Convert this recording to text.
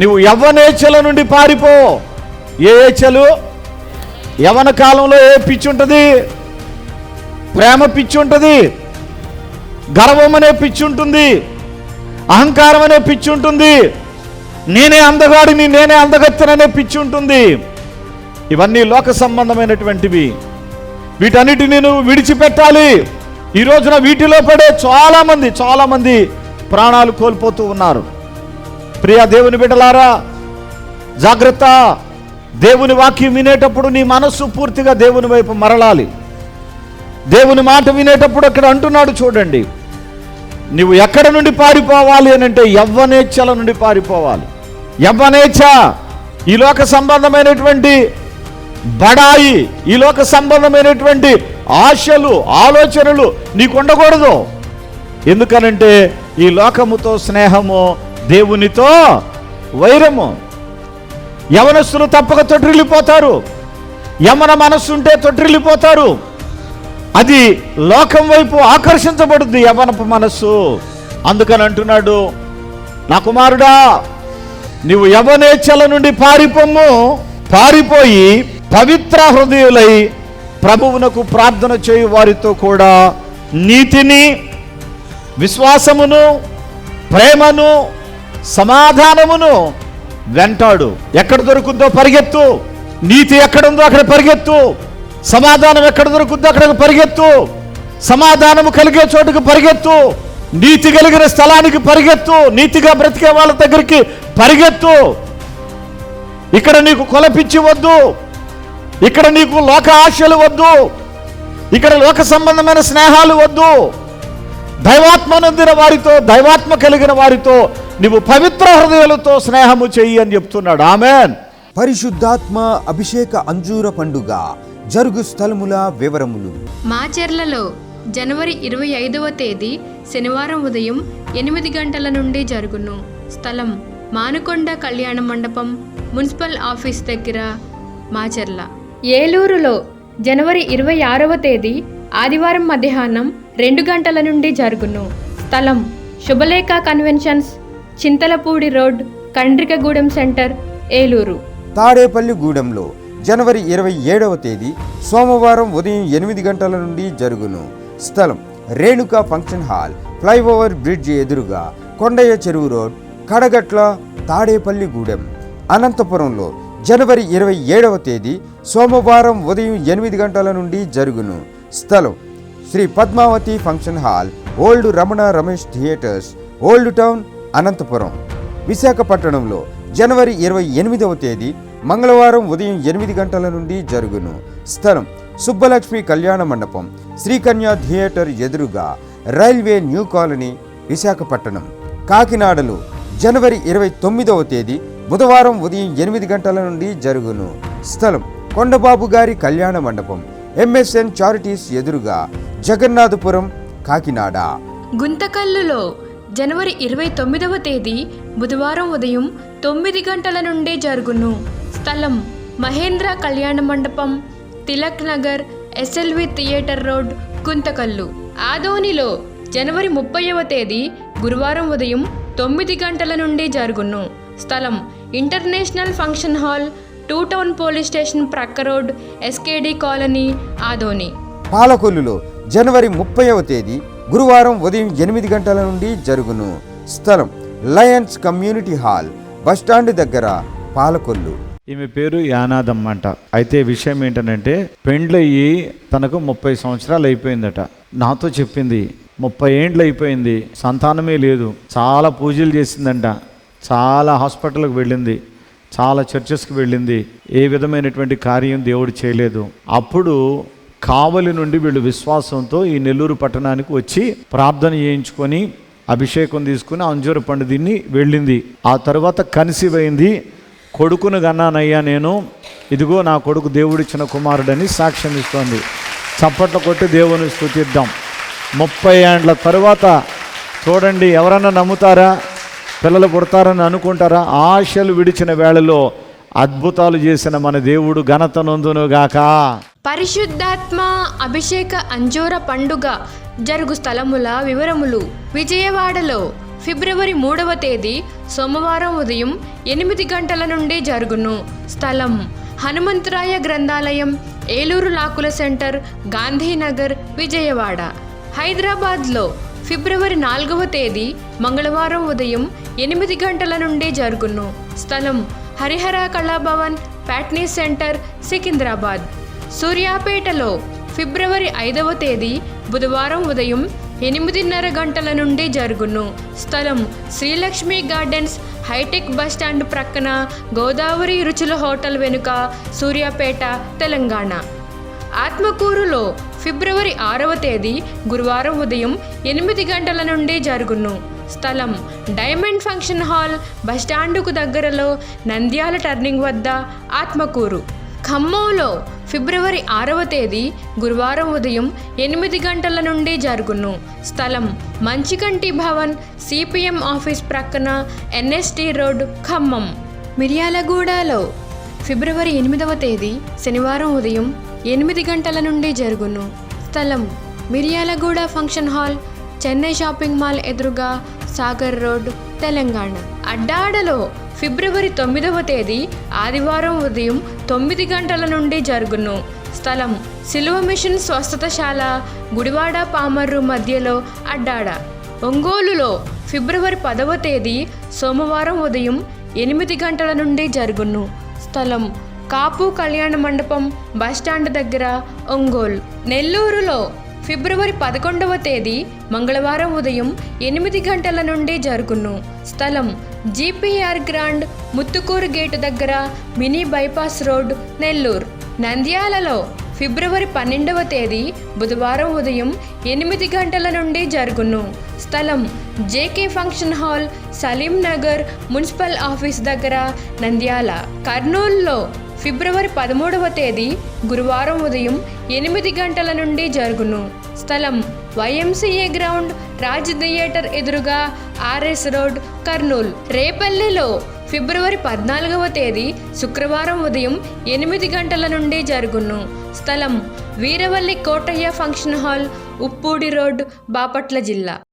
నువ్వు యవ్వనేచ్ఛల నుండి పారిపో. ఏ ఏచలు? యవన కాలంలో ఏ పిచ్చి ఉంటుంది ప్రేమ పిచ్చి ఉంటుంది గర్వం అనే పిచ్చి ఉంటుంది అహంకారం అనే పిచ్చి ఉంటుంది నేనే అందగాడిని నేనే అందగత్తననే పిచ్చి ఉంటుంది ఇవన్నీ లోక సంబంధమైనటువంటివి. వీటన్నిటిని నువ్వు విడిచిపెట్టాలి. ఈ రోజున వీటిలో పడే చాలామంది చాలామంది ప్రాణాలు కోల్పోతూ ఉన్నారు. ప్రియ దేవుని బిడ్డలారా జాగ్రత్త. దేవుని వాక్యం వినేటప్పుడు నీ మనస్సు పూర్తిగా దేవుని వైపు మరలాలి. దేవుని మాట వినేటప్పుడు అక్కడ అంటున్నాడు చూడండి నువ్వు ఎక్కడ నుండి పారిపోవాలి అని అంటే యవ్వనేచ్ఛల నుండి పారిపోవాలి. యవ్వనేచ్ఛ ఈ లోక సంబంధమైనటువంటి బడాయి ఈ లోక సంబంధమైనటువంటి ఆశలు ఆలోచనలు నీకు ఉండకూడదు. ఎందుకనంటే ఈ లోకముతో స్నేహము దేవునితో వైరము. యవనస్తులు తప్పక తొట్టిల్లిపోతారు. యమన మనస్సు ఉంటే తొట్టిల్లిపోతారు. అది లోకం వైపు ఆకర్షించబడుద్ది యవనపు మనస్సు. అందుకని అంటున్నాడు నా కుమారుడా నీవు యవనేచ్ఛల నుండి పారిపోము పారిపోయి పవిత్ర హృదయులై ప్రభువునకు ప్రార్థన చేయు. వారితో కూడా నీతిని విశ్వాసమును ప్రేమను సమాధానమును వెంటాడు. ఎక్కడ దొరుకుద్దో పరిగెత్తు. నీతి ఎక్కడుందో అక్కడ పరిగెత్తు. సమాధానం ఎక్కడ దొరుకుద్దో అక్కడ పరిగెత్తు. సమాధానము కలిగే చోటుకు పరిగెత్తు. నీతి కలిగిన స్థలానికి పరిగెత్తు. నీతిగా బ్రతికే వాళ్ళ దగ్గరికి పరిగెత్తు. ఇక్కడ నీకు కొలపిచ్చి వద్దు. ఇక్కడ నీకు లోక ఆశలు వద్దు. ఇక్కడ లోక సంబంధమైన స్నేహాలు వద్దు. దైవాత్మ నొందిన వారితో దైవాత్మ కలిగిన వారితో నువ్వు పవిత్ర హృదయాలతో స్నేహము చెయ్యి అని చెప్తున్నాడు. ఆమెన్. పరిశుద్ధాత్మ అభిషేక అంజూర పండుగ జరుగు స్థలముల వివరములు. మాచెర్లలో జనవరి ఇరవై ఐదవ తేదీ శనివారం ఉదయం ఎనిమిది గంటల నుండి జరుగును. స్థలం మానుకొండ కళ్యాణ మండపం మున్సిపల్ ఆఫీస్ దగ్గర మాచెర్ల ఏలూరులో జనవరి ఇరవై ఆరవ తేదీ ఆదివారం మధ్యాహ్నం రెండు గంటల నుండి జరుగును. స్థలం Shubhalekha conventions Chintalapudi road Kandrikagudem centre Eluru. Tadepalli గూడెంలో జనవరి ఇరవై ఏడవ తేదీ సోమవారం ఉదయం ఎనిమిది గంటల నుండి జరుగును. స్థలం Renuka function hall flyover bridge ఎదురుగా కొండయ్య చెరువు రోడ్ కడగట్ల తాడేపల్లి గూడెం. అనంతపురంలో జనవరి ఇరవై ఏడవ తేదీ సోమవారం ఉదయం ఎనిమిది గంటల నుండి జరుగును. స్థలం Sri Padmavathi function hall old Ramana Ramesh theatres old town Anantapuram. విశాఖపట్నంలో జనవరి ఇరవై ఎనిమిదవ తేదీ మంగళవారం ఉదయం ఎనిమిది గంటల నుండి జరుగును. స్థలం సుబ్బలక్ష్మి కళ్యాణ మండపం శ్రీకన్య థియేటర్ ఎదురుగా రైల్వే న్యూ కాలనీ విశాఖపట్నం. కాకినాడలో జనవరి ఇరవై తొమ్మిదవ తేదీ బుధవారం ఉదయం ఎనిమిది గంటల నుండి జరుగును. స్థలం కొండబాబు గారి కళ్యాణ మండపం ఎంఎస్ఎన్ చారిటీస్ ఎదురుగా జగన్నాథపురం కాకినాడ. గుంతకల్లులో జనవరి ఇరవై తొమ్మిదవ తేదీ బుధవారం ఉదయం తొమ్మిది గంటల నుండే జరుగును. స్థలం మహేంద్ర కళ్యాణ మండపం Tilak Nagar SLV theatre road Guntakal. ఆదోనిలో జనవరి ముప్పైవ తేదీ గురువారం ఉదయం తొమ్మిది గంటల నుండి జరుగును. స్థలం international function hall two town police station ప్రక్క రోడ్ ఎస్కేడి కాలనీ ఆదోని. పాలకొల్లులో జనవరి ముప్పైవ తేదీ గురువారం ఉదయం ఎనిమిది గంటల నుండి జరుగును. స్థలం లయన్స్ కమ్యూనిటీ హాల్ బస్టాండ్ దగ్గర పాలకొల్లు. ఈమె పేరు యానాదమ్మ అంట. అయితే విషయం ఏంటంటే పెండ్లయ్యి తనకు ముప్పై సంవత్సరాలు అయిపోయిందట. నాతో చెప్పింది ముప్పై ఏండ్లు అయిపోయింది సంతానమే లేదు. చాలా పూజలు చేసిందంట. చాలా హాస్పిటల్కి వెళ్ళింది. చాలా చర్చెస్కి వెళ్ళింది. ఏ విధమైనటువంటి కార్యం దేవుడు చేయలేదు. అప్పుడు కావలి నుండి వీళ్ళు విశ్వాసంతో ఈ నెల్లూరు పట్టణానికి వచ్చి ప్రార్థన చేయించుకొని అభిషేకం తీసుకుని అంజూర పండు తిని వెళ్ళింది. ఆ తర్వాత కన్సీవ్ అయింది కొడుకును గన్నానయ్యా నేను. ఇదిగో నా కొడుకు దేవుడిచ్చిన కుమారుడని సాక్ష్యం ఇస్తోంది. చప్పట్లు కొట్టి దేవుని స్థుతిద్దాం ముప్పై ఏండ్ల తర్వాత చూడండి ఎవరన్నా నమ్ముతారా? పిల్లలు పుడతారని అనుకుంటారా? ఆశలు విడిచిన వేళలో అద్భుతాలు చేసిన మన దేవుడు ఘనత నొందునుగాక పరిశుద్ధాత్మ అభిషేక అంజూర పండుగ జరుగు స్థలముల వివరములు విజయవాడలో ఫిబ్రవరి మూడవ తేదీ సోమవారం ఉదయం ఎనిమిది గంటల నుండి జరుగును. స్థలం హనుమంతరాయ గ్రంథాలయం ఏలూరు లాకుల సెంటర్ గాంధీనగర్ విజయవాడ. హైదరాబాద్లో ఫిబ్రవరి నాలుగవ తేదీ మంగళవారం ఉదయం ఎనిమిది గంటల నుండి జరుగును. స్థలం హరిహర కళాభవన్ ప్యాట్నీ సెంటర్ సికింద్రాబాద్. సూర్యాపేటలో ఫిబ్రవరి ఐదవ తేదీ బుధవారం ఉదయం ఎనిమిదిన్నర గంటల నుండి జరుగును. స్థలం Srilakshmi gardens hitech bus stand ప్రక్కన గోదావరి రుచుల హోటల్ వెనుక సూర్యాపేట తెలంగాణ. ఆత్మకూరులో ఫిబ్రవరి ఆరవ తేదీ గురువారం ఉదయం ఎనిమిది గంటల నుండి జరుగును. స్థలం డైమండ్ ఫంక్షన్ హాల్ బస్టాండుకు దగ్గరలో నంద్యాల టర్నింగ్ వద్ద ఆత్మకూరు. ఖమ్మంలో ఫిబ్రవరి ఆరవ తేదీ గురువారం ఉదయం ఎనిమిది గంటల నుండి జరుగును. స్థలం మంచికంటి భవన్ సిపిఎం ఆఫీస్ ప్రక్కన ఎన్ఎస్టి రోడ్ ఖమ్మం. మిర్యాలగూడలో ఫిబ్రవరి ఎనిమిదవ తేదీ శనివారం ఉదయం ఎనిమిది గంటల నుండి జరుగును. స్థలం Miryalaguda function hall Chennai shopping mall ఎదురుగా సాగర్ రోడ్ తెలంగాణ. అడ్డాడలో ఫిబ్రవరి తొమ్మిదవ తేదీ ఆదివారం ఉదయం తొమ్మిది గంటల నుండి జరుగును. స్థలం సిలువ మిషన్ స్వస్థతశాల గుడివాడ పామర్రు మధ్యలో అడ్డాడ. ఒంగోలులో ఫిబ్రవరి పదవ తేదీ సోమవారం ఉదయం ఎనిమిది గంటల నుండి జరుగును. స్థలం కాపు కళ్యాణ మండపం బస్టాండ్ దగ్గర ఒంగోలు. నెల్లూరులో ఫిబ్రవరి పదకొండవ తేదీ మంగళవారం ఉదయం ఎనిమిది గంటల నుండి జరుగును. స్థలం జీపీఆర్ గ్రాండ్ ముత్తుకూరు గేటు దగ్గర మినీ బైపాస్ రోడ్ నెల్లూరు. నంద్యాలలో ఫిబ్రవరి పన్నెండవ తేదీ బుధవారం ఉదయం ఎనిమిది గంటల నుండి జరుగును. స్థలం JK function hall Salim Nagar municipal office దగ్గర నంద్యాల. కర్నూలులో ఫిబ్రవరి పదమూడవ తేదీ గురువారం ఉదయం ఎనిమిది గంటల నుండి జరుగును. స్థలం వైఎంసీఏ గ్రౌండ్ రాజ్ థియేటర్ ఎదురుగా ఆర్ఎస్ రోడ్ కర్నూలు. రేపల్లెలో ఫిబ్రవరి పద్నాలుగవ తేదీ శుక్రవారం ఉదయం ఎనిమిది గంటల నుండి జరుగును. స్థలం Veeravalli Kotaiah function hall Uppudi road Bapatla జిల్లా.